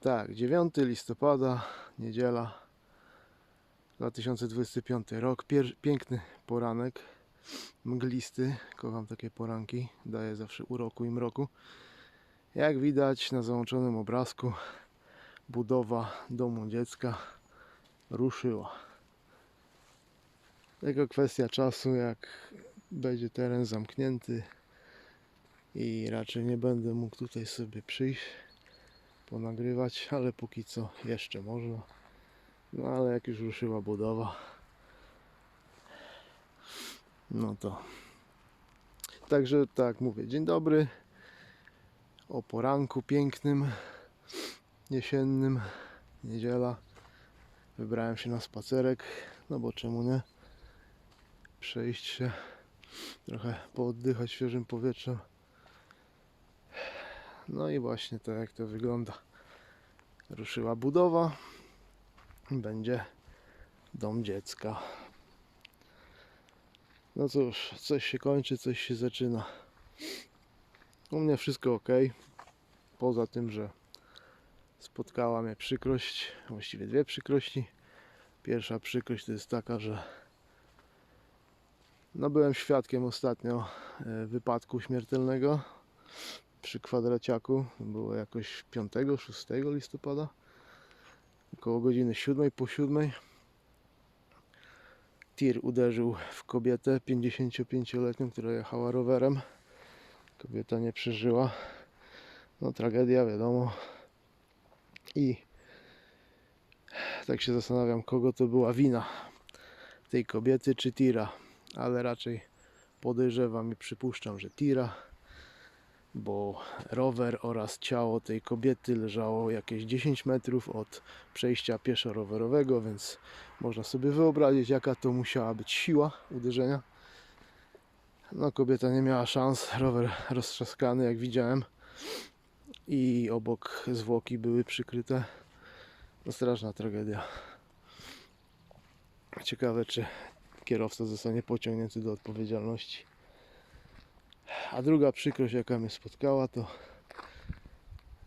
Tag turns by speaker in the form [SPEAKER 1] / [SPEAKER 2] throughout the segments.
[SPEAKER 1] Tak, 9 listopada, niedziela 2025 rok. Pier- piękny poranek, mglisty. Kocham takie poranki, daje zawsze uroku i mroku. Jak widać na załączonym obrazku, budowa domu dziecka ruszyła. Tylko kwestia czasu, jak będzie teren zamknięty i raczej nie będę mógł tutaj sobie przyjść ponagrywać, ale póki co jeszcze można. No ale jak już ruszyła budowa, no to. Także tak mówię, dzień dobry. O poranku pięknym, jesiennym, niedziela. Wybrałem się na spacerek, no bo czemu nie? Przejść się, trochę pooddychać świeżym powietrzem. No i właśnie tak jak to wygląda. Ruszyła budowa. Będzie dom dziecka. No cóż, coś się kończy, coś się zaczyna. U mnie wszystko ok. Poza tym, że spotkała mnie przykrość, właściwie dwie przykrości. Pierwsza przykrość to jest taka, że no byłem świadkiem ostatnio e, wypadku śmiertelnego przy kwadraciaku. Było jakoś 5-6 listopada. Około godziny 7 po 7. Tir uderzył w kobietę 55-letnią, która jechała rowerem. Kobieta nie przeżyła. No tragedia, wiadomo. I tak się zastanawiam, kogo to była wina. Tej kobiety czy tira. Ale raczej podejrzewam i przypuszczam, że tira bo rower oraz ciało tej kobiety leżało jakieś 10 metrów od przejścia pieszo-rowerowego, więc można sobie wyobrazić, jaka to musiała być siła uderzenia. No, kobieta nie miała szans, rower roztrzaskany, jak widziałem, i obok zwłoki były przykryte. No, straszna tragedia. Ciekawe, czy kierowca zostanie pociągnięty do odpowiedzialności. A druga przykrość, jaka mnie spotkała, to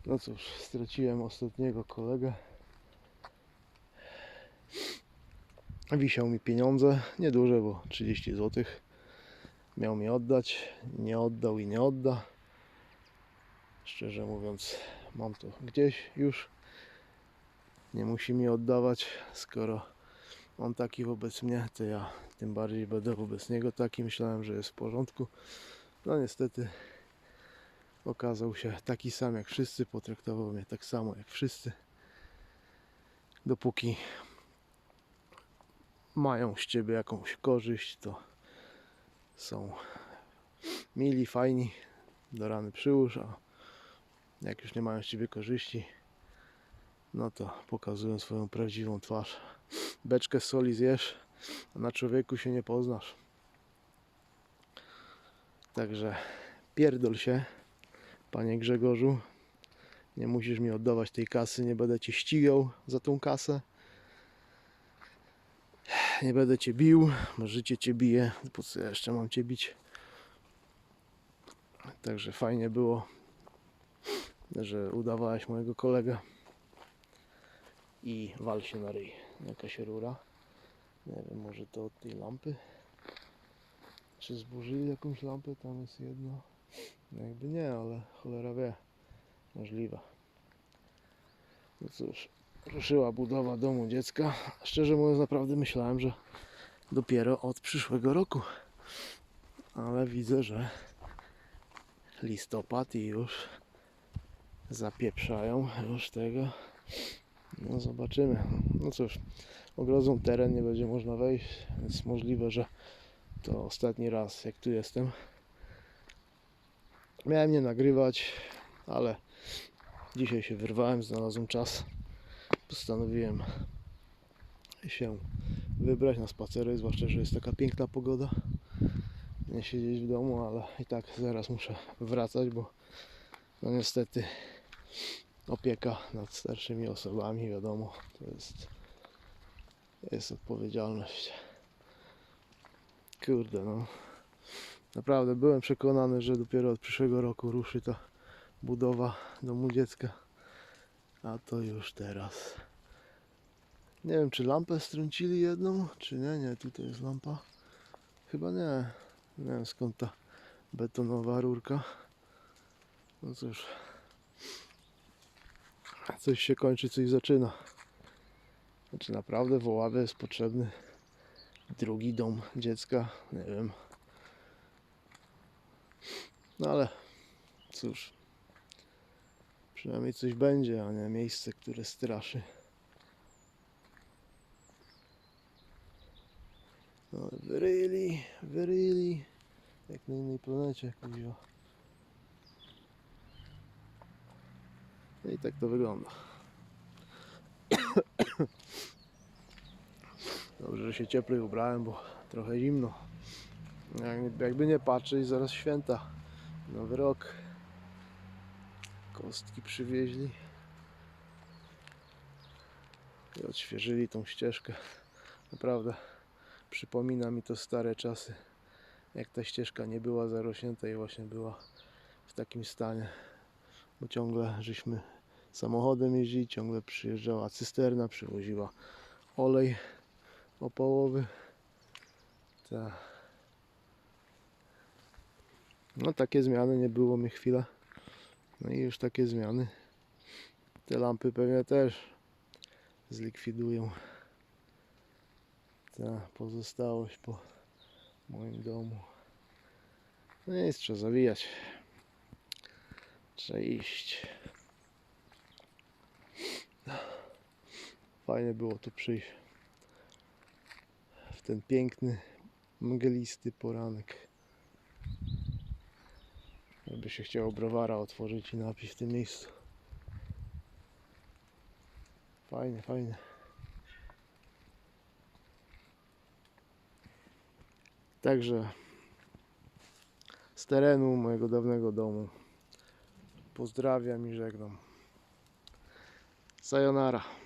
[SPEAKER 1] no cóż, straciłem ostatniego kolegę. Wisiał mi pieniądze, nieduże, bo 30 zł. Miał mi oddać, nie oddał i nie odda. Szczerze mówiąc, mam to gdzieś już. Nie musi mi oddawać, skoro on taki wobec mnie, to ja tym bardziej będę wobec niego taki. Myślałem, że jest w porządku. No niestety okazał się taki sam jak wszyscy, potraktował mnie tak samo jak wszyscy. Dopóki mają z ciebie jakąś korzyść, to są mili, fajni, do rany przyłóż, a jak już nie mają z ciebie korzyści, no to pokazują swoją prawdziwą twarz. Beczkę soli zjesz, a na człowieku się nie poznasz. Także pierdol się, panie Grzegorzu. Nie musisz mi oddawać tej kasy, nie będę cię ścigał za tą kasę. Nie będę cię bił, bo życie cię bije. Po co ja jeszcze mam cię bić? Także fajnie było, że udawałeś mojego kolegę i wal się na ryj. Jakaś rura. Nie wiem, może to od tej lampy. Czy zburzyli jakąś lampę? Tam jest jedna. No jakby nie, ale cholera wie. Możliwe. No cóż, ruszyła budowa domu dziecka. Szczerze mówiąc, naprawdę myślałem, że dopiero od przyszłego roku. Ale widzę, że listopad i już zapieprzają już tego. No zobaczymy. No cóż, ogrodzą teren, nie będzie można wejść, więc możliwe, że to ostatni raz jak tu jestem. Miałem nie nagrywać, ale dzisiaj się wyrwałem, znalazłem czas. Postanowiłem się wybrać na spacery, zwłaszcza, że jest taka piękna pogoda. Nie siedzieć w domu, ale i tak zaraz muszę wracać, bo no niestety opieka nad starszymi osobami, wiadomo, to jest, jest odpowiedzialność. Kurde, no. Naprawdę byłem przekonany, że dopiero od przyszłego roku ruszy ta budowa domu dziecka. A to już teraz. Nie wiem, czy lampę strącili jedną, czy nie. Nie, tutaj jest lampa. Chyba nie. Nie wiem skąd ta betonowa rurka. No cóż. Coś się kończy, coś zaczyna. Znaczy naprawdę w Oławie jest potrzebny drugi dom dziecka. Nie wiem. No ale cóż. Przynajmniej coś będzie, a nie miejsce, które straszy. No, wyryli, wyryli. Jak na innej planecie, kuźwa. No i tak to wygląda. Dobrze, że się cieplej ubrałem, bo trochę zimno. Jak- Jakby nie patrzeć, zaraz święta. Nowy rok. Kostki przywieźli. I odświeżyli tą ścieżkę. Naprawdę przypomina mi to stare czasy. Jak ta ścieżka nie była zarośnięta i właśnie była w takim stanie. Bo ciągle żeśmy samochodem jeździli, ciągle przyjeżdżała cysterna, przywoziła olej opałowy. Ta. No takie zmiany, nie było mi chwilę. No i już takie zmiany. Te lampy pewnie też zlikwidują. Ta pozostałość po moim domu. No nic, trzeba zawijać. Trzeba iść. Fajnie było tu przyjść. Ten piękny, mglisty poranek. Jakby się chciało browara otworzyć i napić w tym miejscu. Fajnie, fajnie. Także z terenu mojego dawnego domu pozdrawiam i żegnam. Sayonara.